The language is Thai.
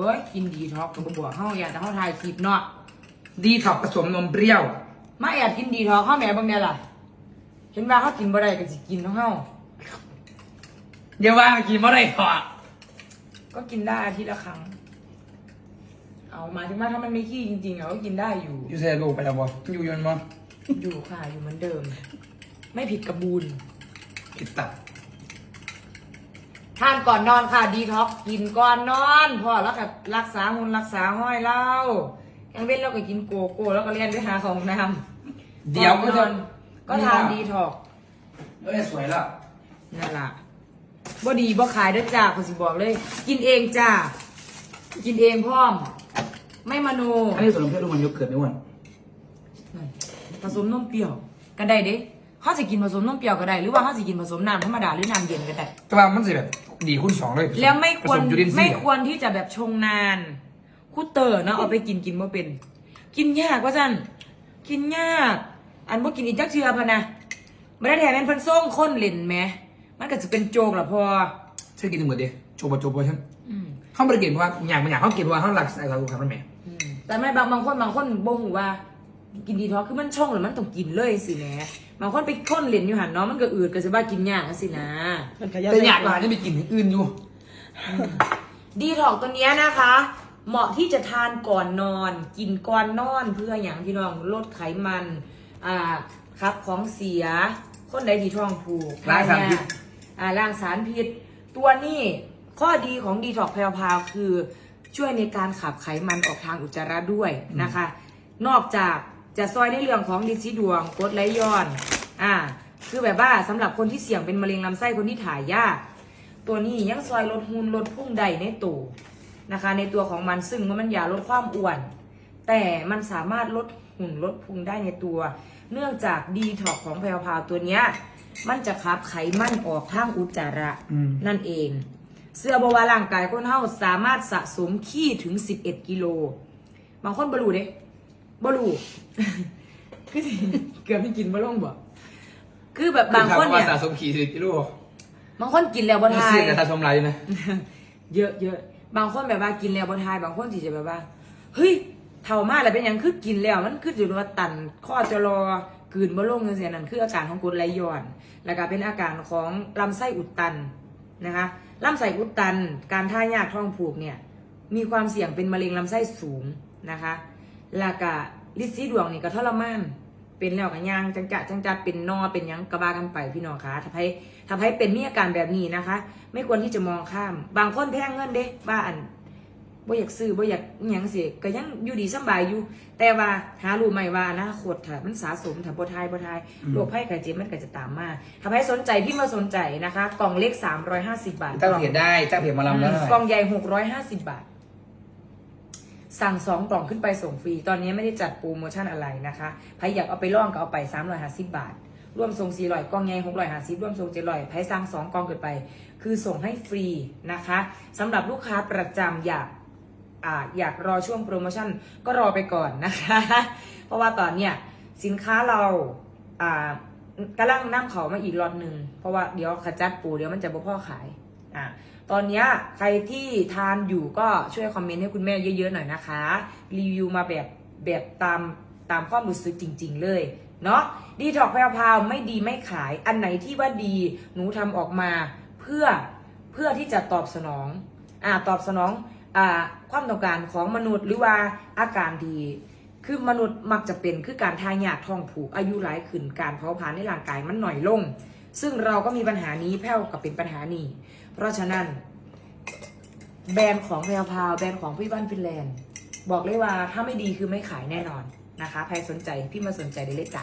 อ้ยกินดีท็อกกับบวกเข้าอยากจะเข้าทายคลิปเนาะดีท็อกผสมนมเปรี้ยวมาแอบกินดีท็อกเข้าแม่บางเนี่ยล่ะ เห็นว่าเขากินบ่ได้ก็สิกินของเขาเดี๋ยวว่ากินเมื่อไรถอดก็กินได้อาทิตย์ละครั้ง เอาหมายถึงว่าถ้ามันไม่ขี้จริงๆอะก็กินได้อยู่ อยู่เซลูกไปแล้วบ่อยู่ยนต์บ่อยู่ค่ะอยู่เหมือนเดิม ไม่ผิดกระบูนผิดตัด ทานก่อนนอนค่ะดีท็อกกินก่อนนอนพอแล้วก็รักษาหุ่นรักษาห้อยเล่ายังเว้นเราก็กินโกโก้แล้วก็เรียนไปหาของน้ำเดี๋ยวก็อนจะนอนก็ทานดีท็อกเอ้ยสวยแล้วนั่นล่ะบ่ดีบ่ขายเด้อจ้าคนสิบอกเลย กินเองจ้ากินเองพร้อม ไม่มโนอันนี้ส่วนเพื่อนลูกมันยกเกิดไม่อ้วนนั่นผสมนมเปรี้ยวก็ได้เด้เขาสิกินผสมนมเปรี้ยวก็ได้หรือว่าเขาสิกินผสมน้ำธรรมดาหรือน้ำเย็นก็ได้แต่ว่ามันจะแบบ ดีคูณสองเลยแล้วไม่ควรผสยูรินทรีย์ไม่ควรที่จะแบบชงนานคูเตอร์เนาะเอาไปกินกินบ่เป็น กินยากว่าจันกินยาก อันบ่กินอีกจักเชือพะนะไม่ได้แถมเป็นเพิ่นส่งค้นเล่นแหมมันก็จะเป็นโจกละพอเชื่อกินหนึ่งหมดดิโจบโจบฉันอืมเขาไม่ได้กินเพราะว่าอย่างบางอย่างเขากินเพราะว่าเขาหลักใส่เราครับแม่ อืมแต่ไม่บางบางคนบางคนบ่ฮู้ว่า กินดีท็อกคือมันช่องหรือมันต้องกินเลยสิแหมบางคนไปค้นเล่นอยู่หันเนาะมันก็อืดก็สิว่ากินยากจังสินะแต่อยากกว่าจะไปกินอย่างอื่นอยู่ ดีท็อกตัวเนี้ยนะคะ เหมาะที่จะทานก่อนนอน กินก่อนนอนเพื่ออย่างที่น้องลดไขมันอ่าครับของเสีย คนใดที่ท้องผูกล้างสารพิษ อ่าล้างสารพิษ ตัวนี้ข้อดีของดีท็อกแพลวพาวคือช่วยในการขับไขมันออกทางอุจจาระด้วยนะคะ นอกจาก จะซอยในเรื่องของดินซีดวงกรดไหลย้อน อ่า คือแบบว่าสำหรับคนที่เสี่ยงเป็นมะเร็งลำไส้คนที่ถ่ายยาก ตัวนี้ยังซอยลดหุ่นลดพุ่งใดในตัวนะคะ ในตัวของมันซึ่งมันยาลดความอ้วน แต่มันสามารถลดหุ่นลดพุงได้ในตัว เนื่องจากดีท็อกของแพลวพาวตัวเนี้ยมันจะขับไขมันออกทางอุจจาระอืมนั่นเอง เสื้อบว่าร่างกายคนเฮาสามารถสะสมขี้ถึง 11 กิโล บางคนบรูเด้ บรูคือสิเกือบไม่กินบ่ลงบ่คือแบบบางคนเนี่ยสะสมขี่สิบกิโลบางคนกินแล้วบ่ทายเสี่ยงกับสะสมไรนะเยอะเยอะบางคนแบบว่ากินแล้วบ่ทาย บางคนที่จะแบบว่าเฮ้ยเท่ามากแล้วเป็นหยังคือกินแล้วมันคืออยู่ว่าตันข้อจะรอกลืนบ่ลงจังซี่นั่นคืออาการของกรดไหลย้อน แล้วก็เป็นอาการของลำไส้อุดตันนะคะลำไส้อุดตัน การท่ายากท้องผูกเนี่ยมีความเสี่ยงเป็นมะเร็งลำไส้สูงนะคะแล้วก็ลิซีดวงนี่ก็ทรมานเป็นแล้วกันยางจังจะจังจัดเป็นนอเป็นหยังกระบากันไปพี่น้องคะทำให้ทำให้เป็นมีอาการแบบนี้นะคะ ไม่ควรที่จะมองข้าม บางคนแพงเงินเด้ว่าอันบ่อยากซื้อบ่อยากอิหยังสิก็ยังอยู่ดีสำบายอยู่ แต่ว่าหารู้ไหมว่าอนาคตถ้ามันสะสมถ้าบ่ทายบ่ทายอืมโรคภัยไข้เจ็บมันก็จะตามมาทำให้สนใจพี่มาสนใจนะคะ กล่องเล็ก 350 บาทตั้งเพจได้ตั้งเพจมาลำแล้วกล่องใหญ่ 650 บาท สั่งสองกล่องขึ้นไปส่งฟรี ตอนนี้ไม่ได้จัดโปรโมชั่นอะไรนะคะใครอยากเอาไปล่องก็เอาไป350บาท ร่วมส่ง400กล่องใหญ่650ร่วมส่ง700ใครสั่งสองกล่องขึ้นไป คือส่งให้ฟรีนะคะสำหรับลูกค้าประจำอยากอ่าอยากรอช่วงโปรโมชั่นก็รอไปก่อนนะคะ เพราะว่าตอนเนี้ยสินค้าเราอ่ากำลังนำเขามาอีกล็อตหนึ่งเพราะว่าเดี๋ยวขจัดปูเดี๋ยวมันจะบ่พ่อขาย อ่าตอนนี้ใครที่ทานอยู่ก็ช่วยคอมเมนต์ให้คุณแม่เยอะๆหน่อยนะคะ รีวิวมาแบบแบบตามตามความรู้สึกจริง ๆ เลยเนาะดีถอกแพราวไม่ดีไม่ขายอันไหนที่ว่าดีหนูทำออกมาเพื่อเพื่อที่จะตอบสนองอ่าตอบสนองอ่าความต้องการของมนุษย์หรือว่าอาการดี คือมนุษย์มักจะเป็นคือการทายาทท้องผูกอายุหลายขึ้นการเผาผลาญในร่างกายมันหน่อยลง ซึ่งเราก็มีปัญหานี้แพ้วกับเป็นปัญหานี้ เพราะฉะนั้น แบรนด์ของแพรวพาวแบรนด์ของพี่บ้านฟินแลนด์ บอกเลยว่าถ้าไม่ดีคือไม่ขายแน่นอนนะคะ ใครสนใจพี่มาสนใจได้เลยจ้ะ